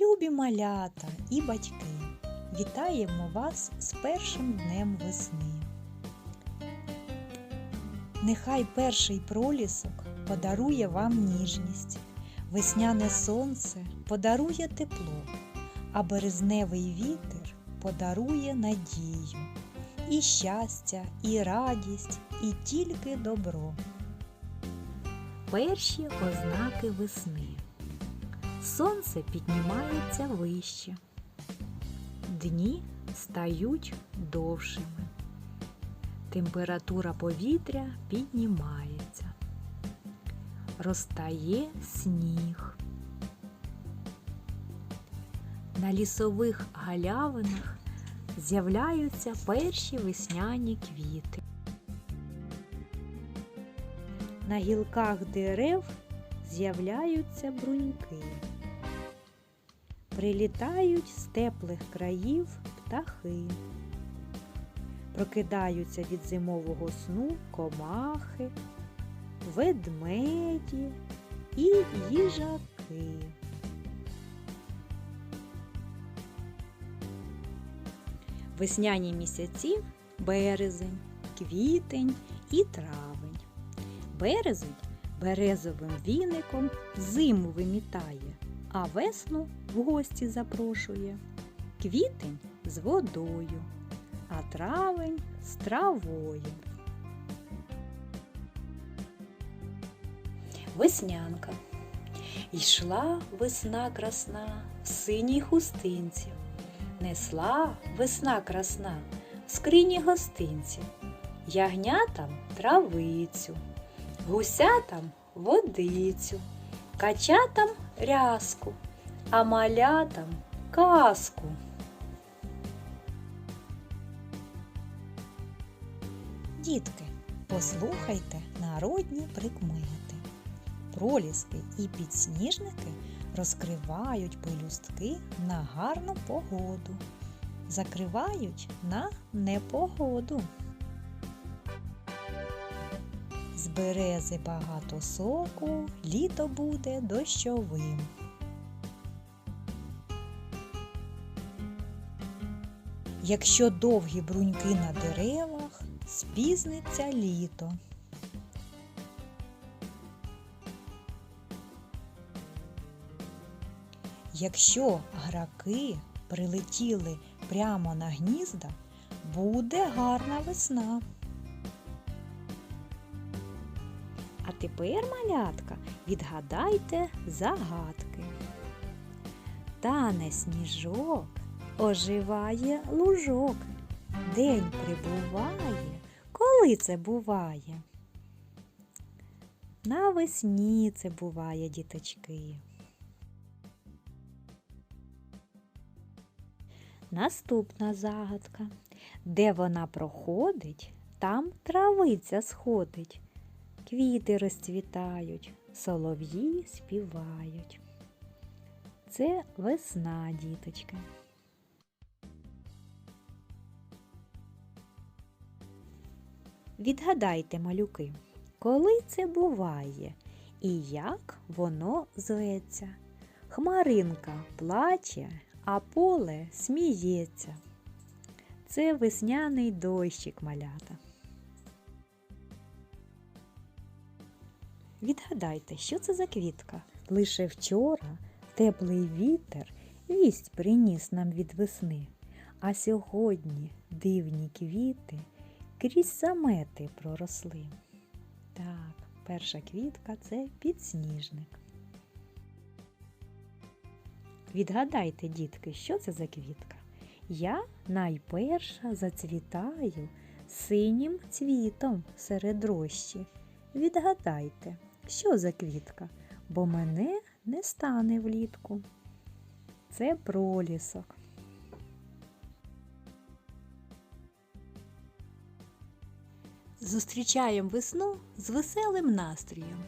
Любі малята і батьки, вітаємо вас з першим днем весни. Нехай перший пролісок подарує вам ніжність, весняне сонце подарує тепло, а березневий вітер подарує надію, і щастя, і радість, і тільки добро. Перші ознаки весни. Сонце піднімається вище, дні стають довшими, температура повітря піднімається, розтає сніг. На лісових галявинах з'являються перші весняні квіти. На гілках дерев з'являються бруньки. Прилітають з теплих країв птахи. Прокидаються від зимового сну комахи, ведмеді і їжаки. Весняні місяці березень, квітень і травень. Березень березовим віником зиму вимітає, а весну в гості запрошує. Квітень з водою, а травень з травою. Веснянка. Йшла весна красна в синій хустинці. Несла весна красна в скрині гостинці, ягнятам травицю, гусятам водицю, качатам рязку, а малятам казку. Дітки, послухайте народні прикмети. Проліски і підсніжники розкривають пелюстки на гарну погоду, закривають на непогоду. З берези багато соку, літо буде дощовим. Якщо довгі бруньки на деревах, спізниться літо. Якщо граки прилетіли прямо на гнізда, буде гарна весна. А тепер, малятка, відгадайте загадки. Тане сніжок, оживає лужок. День прибуває, коли це буває? Навесні це буває, діточки. Наступна загадка. Де вона проходить, там травиця сходить. Квіти розцвітають, солов'ї співають. Це весна, діточки. Відгадайте, малюки, коли це буває і як воно зветься. Хмаринка плаче, а поле сміється. Це весняний дощик малята. Відгадайте, що це за квітка? Лише вчора теплий вітер вість приніс нам від весни, а сьогодні дивні квіти крізь замети проросли. Так, перша квітка це підсніжник. Відгадайте, дітки, що це за квітка? Я найперша зацвітаю синім цвітом серед рощі. Відгадайте, що за квітка, бо мене не стане влітку. Це пролісок. Зустрічаємо весну з веселим настроєм.